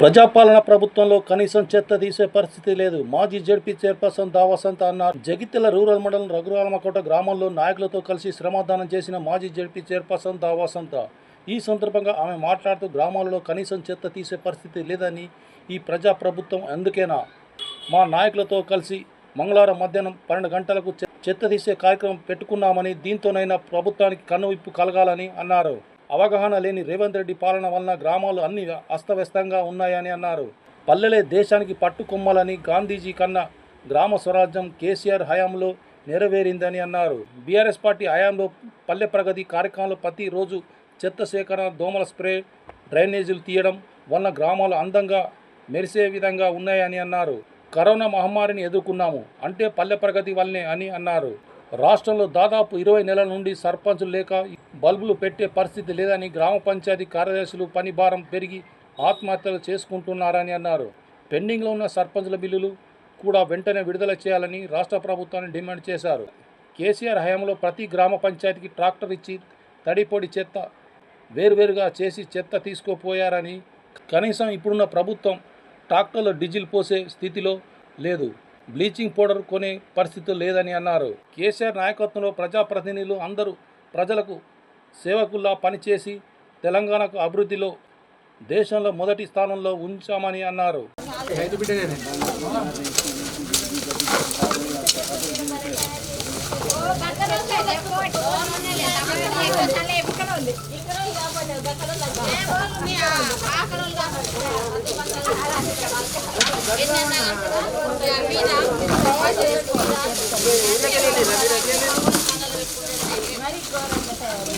ప్రజాపాలన ప్రభుత్వంలో కనీసం చెత్త తీసే పరిస్థితి లేదు. మాజీ జడ్పీ చైర్పర్సన్ దావసంత అన్నారు. జగిత్యాల రూరల్ మండలం రఘురాలమకోట గ్రామంలో నాయకులతో కలిసి శ్రమదానం చేసిన మాజీ జడ్పీ చైర్పర్సన్ దావసంత ఈ సందర్భంగా ఆమె మాట్లాడుతూ గ్రామాలలో కనీసం చెత్త తీసే పరిస్థితి లేదని ఈ ప్రజా ప్రభుత్వం అందుకేనా? మా నాయకులతో కలిసి మంగళవారం మధ్యాహ్నం పన్నెండు గంటలకు చెత్త తీసే కార్యక్రమం పెట్టుకున్నామని దీంతోనైనా ప్రభుత్వానికి కన్నువిప్పు కలగాలని అన్నారు. అవగాహన లేని రేవంత్ రెడ్డి పాలన వలన గ్రామాలు అన్ని అస్తవ్యస్తంగా ఉన్నాయని అన్నారు. పల్లెలే దేశానికి పట్టుకొమ్మలని గాంధీజీ కన్నా గ్రామ స్వరాజ్యం కేసీఆర్ హయాంలో నెరవేరిందని అన్నారు. బీఆర్ఎస్ పార్టీ హయాంలో పల్లె ప్రగతి కార్యక్రమంలో ప్రతిరోజు చెత్త సేకరణ దోమల స్ప్రే డ్రైనేజీలు తీయడం వలన గ్రామాలు అందంగా మెరిసే విధంగా ఉన్నాయని అన్నారు. కరోనా మహమ్మారిని ఎదుర్కొన్నాము అంటే పల్లె ప్రగతి వల్లనే అని అన్నారు. రాష్ట్రంలో దాదాపు ఇరవై నెలల నుండి సర్పంచులు లేక బల్బులు పెట్టే పరిస్థితి లేదని గ్రామ పంచాయతీ కార్యదర్శులు పని భారం పెరిగి ఆత్మహత్యలు చేసుకుంటున్నారని అన్నారు. పెండింగ్లో ఉన్న సర్పంచుల బిల్లులు కూడా వెంటనే విడుదల చేయాలని రాష్ట్ర ప్రభుత్వాన్ని డిమాండ్ చేశారు. కేసీఆర్ హయాంలో ప్రతి గ్రామ పంచాయతీకి ట్రాక్టర్ ఇచ్చి తడిపొడి చెత్త వేరువేరుగా చేసి చెత్త తీసుకుపోయారని కనీసం ఇప్పుడున్న ప్రభుత్వం ట్రాక్టర్లో డీజిల్ పోసే స్థితిలో లేదు. బ్లీచింగ్ పౌడర్ కొనే పరిస్థితి లేదని అన్నారు. కేసీఆర్ నాయకత్వంలో ప్రజాప్రతినిధులు అందరూ ప్రజలకు సేవకుల్లా పనిచేసి తెలంగాణకు అభివృద్ధిలో దేశంలో మొదటి స్థానంలో ఉంచామని అన్నారు. అదే ట్రాన్స్ఫర్ కట్టనే ఉంది అది ఒక యాప్ చెట్టు ఉంటుంది, అది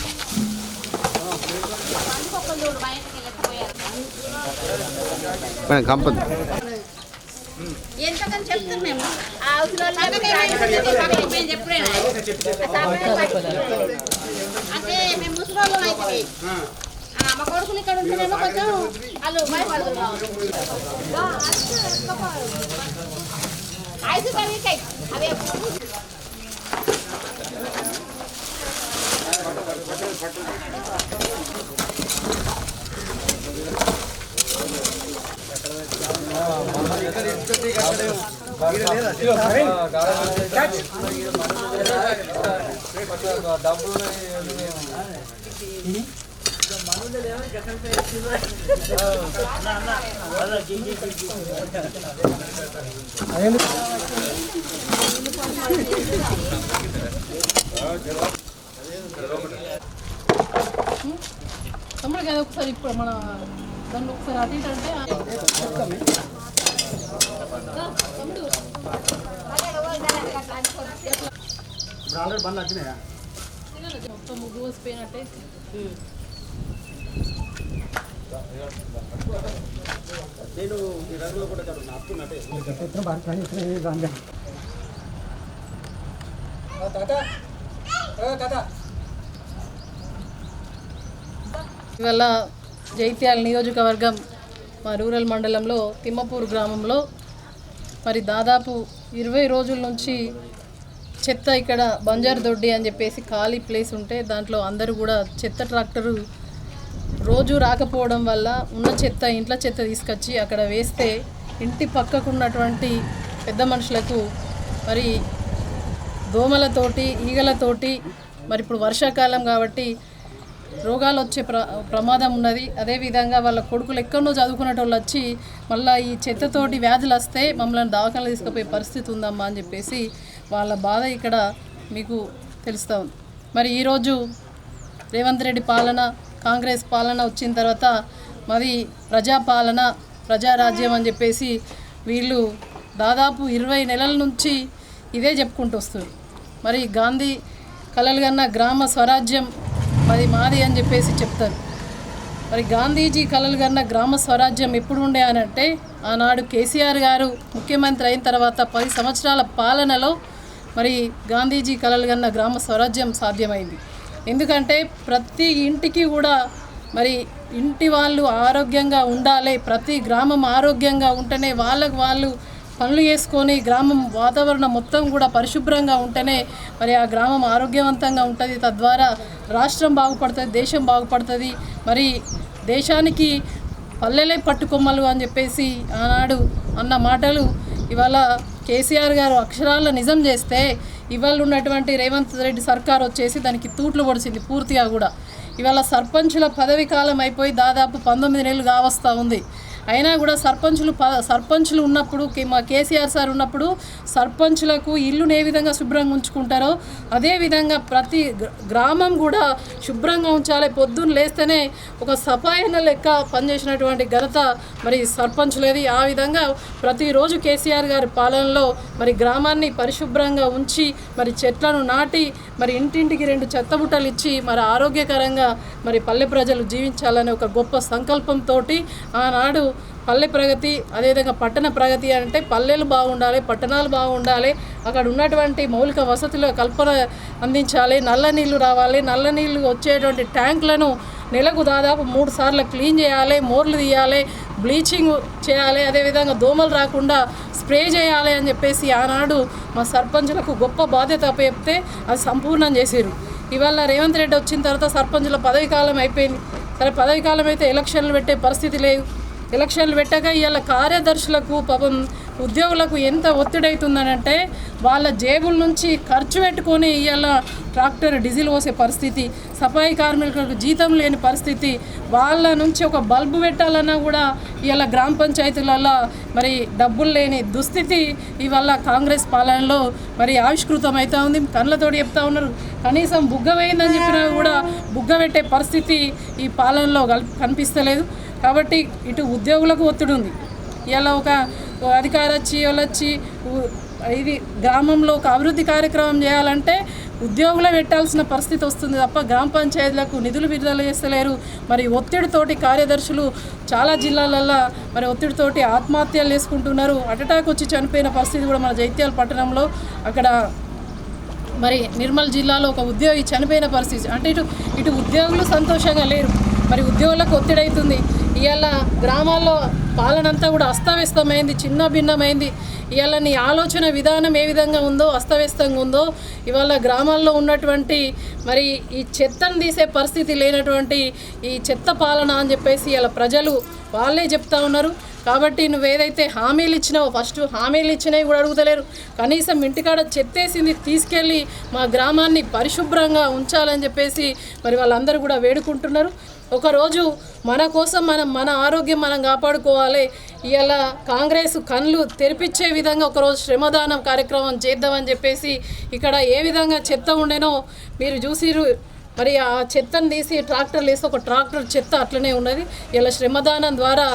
ముంగలేదు కంపదు ఎంతకని చెప్తాం మేము. ఆ అవసరాలు అంటే మేము ముసలోళ్ళం అయితే. మా కొడుకులు ఇక్కడ ఉంటేనేమో కొంచెం వాళ్ళు భయపడుతున్నాం ఐదు అదే తమ్ముడు కదా ఒకసారి ఇప్పుడు మన దాన్ని ఒకసారి అటు ఇటు అంటే మొత్తం ముగ్గు వేసిపోయినట్టే ఇవాళ జైత్యాల నియోజకవర్గం మా రూరల్ మండలంలో తిమ్మపూర్ గ్రామంలో మరి దాదాపు ఇరవై రోజుల నుంచి చెత్త ఇక్కడ బంజారు దొడ్డి అని చెప్పేసి ఖాళీ ప్లేస్ ఉంటే దాంట్లో అందరూ కూడా చెత్త ట్రాక్టరు రోజు రాకపోవడం వల్ల ఉన్న చెత్త ఇంట్లో చెత్త తీసుకొచ్చి అక్కడ వేస్తే ఇంటి పక్కకు ఉన్నటువంటి పెద్ద మనుషులకు మరి దోమలతోటి ఈగలతోటి మరి ఇప్పుడు వర్షాకాలం కాబట్టి రోగాలు వచ్చే ప్ర ప్రమాదం ఉన్నది. అదేవిధంగా వాళ్ళ కొడుకులు ఎక్కడో చదువుకునేటోళ్ళు వచ్చి మళ్ళీ ఈ చెత్తతోటి వ్యాధులు వస్తే మమ్మల్ని దవాఖాన తీసుకుపోయే పరిస్థితి ఉందమ్మా అని చెప్పేసి వాళ్ళ బాధ ఇక్కడ మీకు తెలుస్తూ ఉంది. మరి ఈరోజు రేవంత్ రెడ్డి పాలన కాంగ్రెస్ పాలన వచ్చిన తర్వాత మరి ప్రజాపాలన ప్రజారాజ్యం అని చెప్పేసి వీళ్ళు దాదాపు ఇరవై నెలల నుంచి ఇదే చెప్పుకుంటూ వస్తారు మరి గాంధీ కలలుగన్న గ్రామ స్వరాజ్యం మరి మాది అని చెప్పేసి చెప్తారు. మరి గాంధీజీ కలలు కన్న గ్రామ స్వరాజ్యం ఎప్పుడు ఉండే అని అంటే ఆనాడు కేసీఆర్ గారు ముఖ్యమంత్రి అయిన తర్వాత పది సంవత్సరాల పాలనలో మరి గాంధీజీ కలలు కన్న గ్రామ స్వరాజ్యం సాధ్యమైంది. ఎందుకంటే ప్రతి ఇంటికి కూడా మరి ఇంటి వాళ్ళు ఆరోగ్యంగా ఉండాలి ప్రతి గ్రామం ఆరోగ్యంగా ఉంటేనే వాళ్ళకు వాళ్ళు పనులు చేసుకొని గ్రామం వాతావరణం మొత్తం కూడా పరిశుభ్రంగా ఉంటేనే మరి ఆ గ్రామం ఆరోగ్యవంతంగా ఉంటుంది. తద్వారా రాష్ట్రం బాగుపడుతుంది దేశం బాగుపడుతుంది. మరి దేశానికి పల్లెలే పట్టుకొమ్మలు అని చెప్పేసి ఆనాడు అన్న మాటలు ఇవాళ కేసీఆర్ గారు అక్షరాల నిజం చేస్తే ఇవాళ ఉన్నటువంటి రేవంత్ రెడ్డి సర్కార్ వచ్చేసి దానికి తూట్లు పొడిచింది పూర్తిగా కూడా. ఇవాళ సర్పంచుల పదవి కాలం అయిపోయి దాదాపు పంతొమ్మిది నెలలు కావస్తూ ఉంది. అయినా కూడా సర్పంచులు ప సర్పంచులు ఉన్నప్పుడు మా కేసీఆర్ సార్ ఉన్నప్పుడు సర్పంచులకు ఇల్లును ఏ విధంగా శుభ్రంగా ఉంచుకుంటారో అదేవిధంగా ప్రతి గ్రామం కూడా శుభ్రంగా ఉంచాలి. పొద్దున్న లేస్తేనే ఒక సఫాయన లెక్క పనిచేసినటువంటి ఘనత మరి సర్పంచులేది. ఆ విధంగా ప్రతిరోజు కేసీఆర్ గారి పాలనలో మరి గ్రామాన్ని పరిశుభ్రంగా ఉంచి మరి చెట్లను నాటి మరి ఇంటింటికి రెండు చెత్త బుట్టలు ఇచ్చి మరి ఆరోగ్యకరంగా మరి పల్లె ప్రజలు జీవించాలనే ఒక గొప్ప సంకల్పంతో ఆనాడు పల్లె ప్రగతి అదేవిధంగా పట్టణ ప్రగతి అంటే పల్లెలు బాగుండాలి పట్టణాలు బాగుండాలి అక్కడ ఉన్నటువంటి మౌలిక వసతుల కల్పన అందించాలి నల్ల నీళ్ళు రావాలి నల్ల నీళ్ళు వచ్చేటువంటి ట్యాంకులను నెలకు దాదాపు మూడు సార్లు క్లీన్ చేయాలి మోర్లు తీయాలి బ్లీచింగ్ చేయాలి అదేవిధంగా దోమలు రాకుండా స్ప్రే చేయాలి అని చెప్పేసి ఆనాడు మా సర్పంచులకు గొప్ప బాధ్యత చెప్తే అది సంపూర్ణం చేశారు ఇవాళ రేవంత్ రెడ్డి వచ్చిన తర్వాత సర్పంచుల పదవి కాలం అయిపోయింది. సరే పదవి కాలం అయితే ఎలక్షన్లు పెట్టే పరిస్థితి లేదు. ఎలక్షన్లు పెట్టాక ఇవాళ కార్యదర్శులకు పాపం ఉద్యోగులకు ఎంత ఒత్తిడి అవుతుందనంటే వాళ్ళ జేబుల నుంచి ఖర్చు పెట్టుకొని ఇవాళ ట్రాక్టర్ డీజిల్ పోసే పరిస్థితి సఫాయి కార్మికులకు జీతం లేని పరిస్థితి వాళ్ళ నుంచి ఒక బల్బు పెట్టాలన్నా కూడా ఇవాళ గ్రామ పంచాయతీలలో మరి డబ్బులు లేని దుస్థితి ఇవాళ కాంగ్రెస్ పాలనలో మరి ఆవిష్కృతం అవుతా ఉంది. కళ్ళతోటి చెప్తా ఉన్నారు. కనీసం బుగ్గ వేయిందని చెప్పినా కూడా బుగ్గ పెట్టే పరిస్థితి ఈ పాలనలో కల్ కనిపిస్తలేదు. కాబట్టి ఇటు ఉద్యోగులకు ఒత్తిడి ఉంది ఇలా ఒక అధికార వచ్చి వచ్చి ఇది గ్రామంలో ఒక అభివృద్ధి కార్యక్రమం చేయాలంటే ఉద్యోగులే పెట్టాల్సిన పరిస్థితి వస్తుంది తప్ప గ్రామ పంచాయతీలకు నిధులు విడుదల చేస్తలేరు. మరి ఒత్తిడితోటి కార్యదర్శులు చాలా జిల్లాలల్లో మరి ఒత్తిడితోటి ఆత్మహత్యలు చేసుకుంటున్నారు. అటాక్ వచ్చి చనిపోయిన పరిస్థితి కూడా మన జైత్యాల పట్టణంలో అక్కడ మరి నిర్మల్ జిల్లాలో ఒక ఉద్యోగి చనిపోయిన పరిస్థితి. అంటే ఇటు ఇటు ఉద్యోగులు సంతోషంగా లేరు. మరి ఉద్యోగులకు ఒత్తిడి అవుతుంది ఇవాళ గ్రామాల్లో పాలన అంతా కూడా అస్తవ్యస్తమైంది చిన్న భిన్నమైంది. ఇవాళ నీ ఆలోచన విధానం ఏ విధంగా ఉందో అస్తవ్యస్తంగా ఉందో ఇవాళ గ్రామాల్లో ఉన్నటువంటి మరి ఈ చెత్తను తీసే పరిస్థితి లేనటువంటి ఈ చెత్త పాలన అని చెప్పేసి ఇలా ప్రజలు వాళ్ళే చెప్తా ఉన్నారు. కాబట్టి నువ్వు ఏదైతే హామీలు ఇచ్చినావో ఫస్ట్ హామీలు ఇచ్చినవి కూడా అడుగుతలేరు. కనీసం ఇంటికాడ చెత్తేసింది తీసుకెళ్ళి మా గ్రామాన్ని పరిశుభ్రంగా ఉంచాలని చెప్పేసి మరి వాళ్ళందరూ కూడా వేడుకుంటున్నారు. ఒకరోజు మన కోసం మనం మన ఆరోగ్యం మనం కాపాడుకోవాలి. ఇలా కాంగ్రెస్ కళ్ళు తెరిపించే విధంగా ఒకరోజు శ్రమదానం కార్యక్రమం చేద్దామని చెప్పేసి ఇక్కడ ఏ విధంగా చెత్త ఉండేనో మీరు చూసిరు మరి ఆ చెత్తను తీసి ట్రాక్టర్లు వేసి ఒక ట్రాక్టర్ చెత్త అట్లనే ఉన్నది. ఇలా శ్రమదానం ద్వారా